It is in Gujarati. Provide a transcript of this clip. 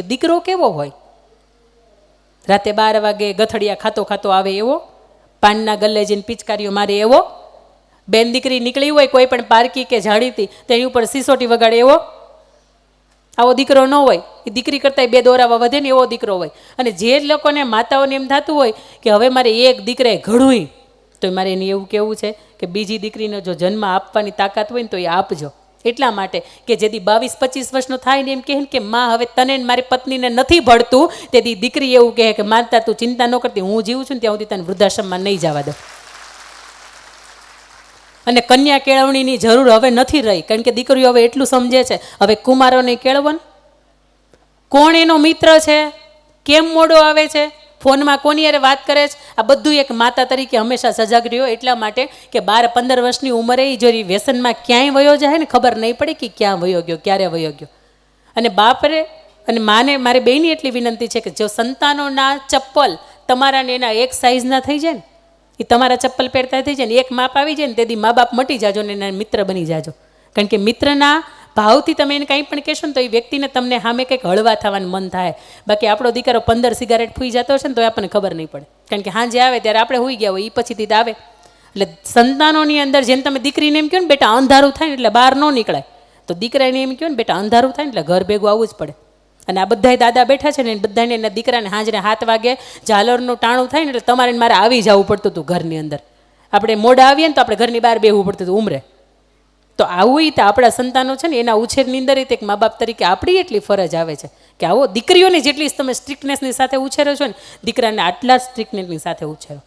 દીકરો કેવો હોય? રાતે બાર વાગે ગથડિયા ખાતો ખાતો આવે એવો? પાનના ગલ્લે જઈને પિચકારીઓ મારે એવો? બેન દીકરી નીકળી હોય કોઈ પણ પારકી કે જાણીતી તેની ઉપર સિસોટી વગાડે એવો? આવો દીકરો ન હોય, એ દીકરી કરતાં બે દોરાવા વધે ને એવો દીકરો હોય. અને જે લોકોને માતાઓને એમ થતું હોય કે હવે મારે એક દીકરાએ ઘડુંય તો મારે એને એવું કહેવું છે કે બીજી દીકરીનો જો જન્મ આપવાની તાકાત હોય ને તો એ આપજો. એટલા માટે કે જેથી બાવીસ, પચીસ વર્ષનો થાય ને એમ કહે કે માં, હવે તને મારી પત્નીને નથી ભળતું તેથી દીકરી એવું કહે કે માનતા તું ચિંતા ન કરતી, હું જીવું છું ને ત્યાં સુધી તને વૃદ્ધાશ્રમમાં નહીં જવા દઉં. અને કન્યા કેળવણીની જરૂર હવે નથી રહી, કારણ કે દીકરીઓ હવે એટલું સમજે છે, હવે કુમારોને કેળવન કોણ એનો મિત્ર છે? કેમ મોડો આવે છે? ફોનમાં કોની યારે વાત કરે છે? આ બધું એક માતા તરીકે હંમેશા સજાગ રહ્યો એટલા માટે કે બાર પંદર વર્ષની ઉંમરે એ જો વ્યસનમાં ક્યાંય વયો જાય ને ખબર નહીં પડે કે ક્યાં વયો ગયો, ક્યારે વયો ગયો. અને બાપરે અને માને, મારે બેની એટલી વિનંતી છે કે જો સંતાનોના ચપ્પલ તમારા ને એના એક સાઇઝના થઈ જાય ને એ તમારા ચપ્પલ પહેરતા થઈ જાય ને, એક માપ આવી જાય ને, તેથી મા બાપ મટી જાજો ને એના મિત્ર બની જાજો. કારણ કે મિત્રના ભાવથી તમે એને કંઈ પણ કહેશો ને તો એ વ્યક્તિને તમને સામે કંઈક હળવા થવાનું મન થાય. બાકી આપણો દીકરો પંદર સિગારેટ ફૂઈ જતો હશે ને તો આપણને ખબર નહીં પડે. કારણ કે સાંજે આવે ત્યારે આપણે હોઈ ગયા હોય એ પછીથી તો આવે. એટલે સંતાનોની અંદર જેમ તમે દીકરીને એમ કહો ને, બેટા અંધારું થાય ને એટલે બહાર ન નીકળાય. તો દીકરાને એમ કહો ને, બેટા અંધારું થાય ને એટલે ઘર ભેગું આવવું જ પડે. અને આ બધાય દાદા બેઠા છે ને બધાને એના દીકરાને હાજરે હાથ વાગે ઝાલરનું ટાણું થાય ને એટલે તમારે મારે આવી જવું પડતું હતું ઘરની અંદર. આપણે મોડા આવીએ ને તો આપણે ઘરની બહાર બેહવું પડતું હતું, ઉમરે. તો આવું રીતે આપણા સંતાનો છે ને, એના ઉછેરની અંદર રીતે એક મા બાપ તરીકે આપણી એટલી ફરજ આવે છે કે આવો દીકરીઓને જેટલી તમે સ્ટ્રિક્ટનેસની સાથે ઉછેરો છો ને, દીકરાને આટલા સ્ટ્રિક્ટનેસની સાથે ઉછેરો.